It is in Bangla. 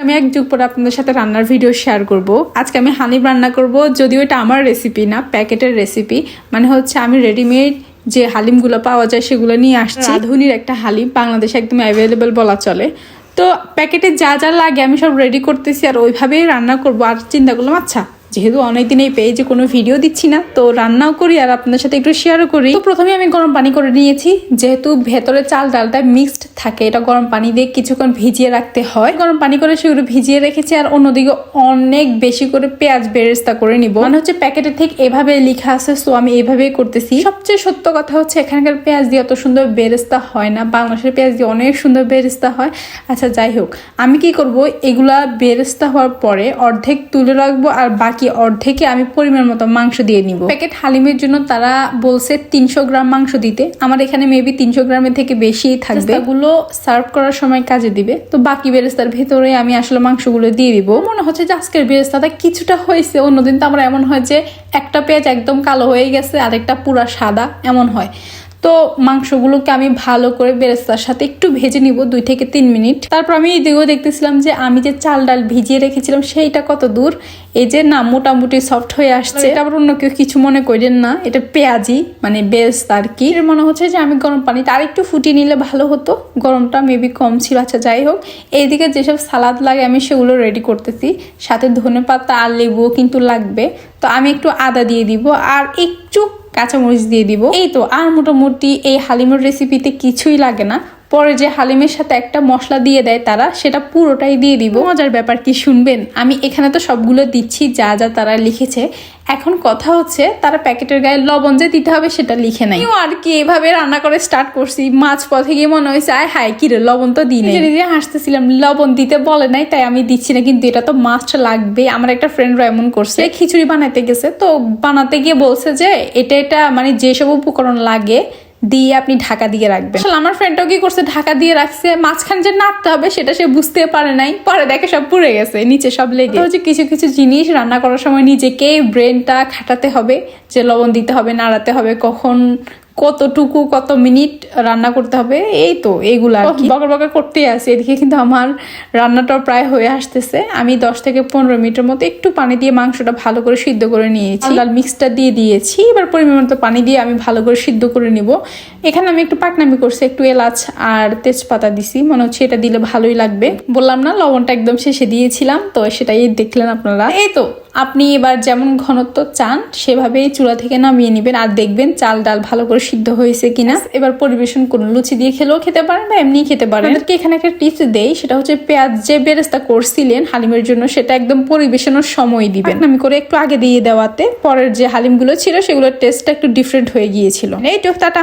আমি এক যুগ পরে আপনাদের সাথে রান্নার ভিডিও শেয়ার করব। আজকে আমি হানিম রান্না করব, যদিও এটা আমার রেসিপি না, প্যাকেটের রেসিপি মানে হচ্ছে আমি রেডিমেড যে হালিমগুলো পাওয়া যায় সেগুলো নিয়ে আসছি। রাঁধুনির একটা হালিম, বাংলাদেশে একদম অ্যাভেলেবেল বলা চলে। তো প্যাকেটে যা যা লাগে আমি সব রেডি করতেছি আর ওইভাবেই রান্না করব। আর চিন্তা করলাম আচ্ছা যেহেতু অনেকদিন এই পেজে কোনো ভিডিও দিচ্ছি না, তো রান্নাও করি আর আপনাদের সাথে একটু শেয়ারও করি। তো প্রথমে আমি গরম পানি করে নিয়েছি, যেহেতু ভেতরে চাল ডালটা মিক্সড থাকে, এটা গরম পানি দিয়ে কিছুক্ষণ ভিজিয়ে রাখতে হয়। গরম পানি করে সেগুলো ভিজিয়ে রেখেছি আর অন্যদিকে অনেক বেশি করে পেঁয়াজ বেরেস্তা করে নিব। মানে হচ্ছে প্যাকেটে ঠিক এভাবে লেখা আছে সো আমি এইভাবেই করতেছি। সবচেয়ে সত্য কথা হচ্ছে এখানকার পেঁয়াজ দিয়ে অত সুন্দর বেরেস্তা হয় না, বাংলাদেশের পেঁয়াজ দিয়ে অনেক সুন্দর বেরেস্তা হয়। আচ্ছা যাই হোক, আমি কি করব, এগুলা বেরেস্তা হওয়ার পরে অর্ধেক তুলে রাখব আর বাকি অর্ধেকে আমি পরিমাণ মতো মাংস দিয়ে নিব। প্যাকেট হালিমের জন্য তারা বলছে তিনশো গ্রাম মাংস দিতে। আমার এখানে মেবি তিনশো গ্রামের থেকে বেশিই থাকবে। এগুলো সার্ভ করার সময় কাজে দিবে। তো বাকি বেরেস্তার ভেতরে আমি আসলে মাংসগুলো দিয়ে দিব। মনে হচ্ছে যে আজকের বেরেস্তাটা কিছুটা হয়েছে। অন্যদিন তো আমার এমন হয় যে একটা পেঁয়াজ একদম কালো হয়ে গেছে আর একটা পুরা সাদা। এমন হয়। তো মাংসগুলোকে আমি ভালো করে বেরেস্তার সাথে একটু ভেজে নিব দুই থেকে তিন মিনিট। তারপর আমি এদিকেও দেখতেছিলাম যে আমি যে চাল ডাল ভিজিয়ে রেখেছিলাম সেইটা কত দূর এই যে না মোটামুটি সফট হয়ে আসছে। এটা আবার অন্য কেউ কিছু মনে করেন না এটা পেঁয়াজি মানে বেরেস্তা আর কি। এর মনে হচ্ছে যে আমি গরম পানিটা আর একটু ফুটিয়ে নিলে ভালো হতো গরমটা মেবি কম ছিল। আচ্ছা যাই হোক এইদিকে যেসব সালাদ লাগে আমি সেগুলো রেডি করতেছি। সাথে ধনে পাতা আর লেবুও কিন্তু লাগবে। তো আমি একটু আদা দিয়ে দিব আর একটু কাঁচামরিচ দিয়ে দিব। এই তো আর মোটামুটি এই হালিমের রেসিপিতে কিছুই লাগে না। পরে যে হালিমের সাথে একটা মশলা দিয়ে দেয় তারা সেটা পুরোটাই দিয়ে দিব। মজার ব্যাপার কি শুনবেন? আমি এখানে তো সবগুলো দিচ্ছি যা যা তারা লিখেছে। এখন কথা হচ্ছে তারা প্যাকেটের গায়ে লবণ যে দিতে হবে সেটা লিখে নাই। আর কি এভাবে রান্না করে স্টার্ট করছি। মাছ পথে গিয়ে মনে হয়েছে আয় হায় কিরে লবণ তো দিই নাই। নিজে হাসতেছিলাম লবণ দিতে বলে নাই তাই আমি দিচ্ছি না কিন্তু এটা তো মাছটা লাগবে। আমার একটা ফ্রেন্ডরা এমন করছে খিচুড়ি বানাতে গেছে তো বানাতে গিয়ে বলছে যে এটা এটা মানে যেসব উপকরণ লাগে দিয়ে আপনি ঢাকা দিয়ে রাখবেন। আসলে আমার ফ্রেন্ডটাও কি করছে, ঢাকা দিয়ে রাখছে, মাঝখানে যে নাড়তে হবে সেটা সে বুঝতে পারে নাই, পরে দেখে সব পুড়ে গেছে, নিচে সব লেগে হচ্ছে কিছু কিছু জিনিস রান্না করার সময় নিজেকে ব্রেনটা খাটাতে হবে, যে লবণ দিতে হবে, নাড়াতে হবে, কখন কতটুকু কত মিনিট রান্না করতে হবে এই তো এইগুলো আর কি। বকর বকর করতেই আছে এদিকে কিন্তু আমার রান্নাটা প্রায় হয়ে আসতেছে। আমি দশ থেকে পনেরো মিনিটের মতো একটু পানি দিয়ে মাংসটা ভালো করে সিদ্ধ করে নিয়েছি। লাল মিক্সটা দিয়ে দিয়েছি এবার পরিমাণ মতো পানি দিয়ে আমি ভালো করে সিদ্ধ করে নিব। এখানে আমি একটু পাকনামি করছি একটু এলাচ আর তেজপাতা দিছি মনে হচ্ছে এটা দিলে ভালোই লাগবে। বললাম না লবণটা একদম শেষে দিয়েছিলাম তো সেটাই দেখলেন আপনারা। এই তো আপনি এবার যেমন ঘনত্ব চান সেভাবেই চুলা থেকে নামিয়ে নেবেন আর দেখবেন চাল ডাল ভালো করে সিদ্ধ হয়েছে কিনা। এবার পরিবেশন করুন। লুচি দিয়ে খেলেও খেতে পারেন বা এমনি খেতে পারেন। আপনাদেরকে এখানে একটা টিপস দেই সেটা হচ্ছে পেঁয়াজ যে বেরেস্তা করছিলেন হালিমের জন্য সেটা একদম পরিবেশনের সময় দিবেন। আমি করে একটু আগে দিয়ে দেওয়াতে পরের যে হালিমগুলো ছিল সেগুলোর টেস্টটা একটু ডিফারেন্ট হয়ে গিয়েছিল। এই তো টাটা।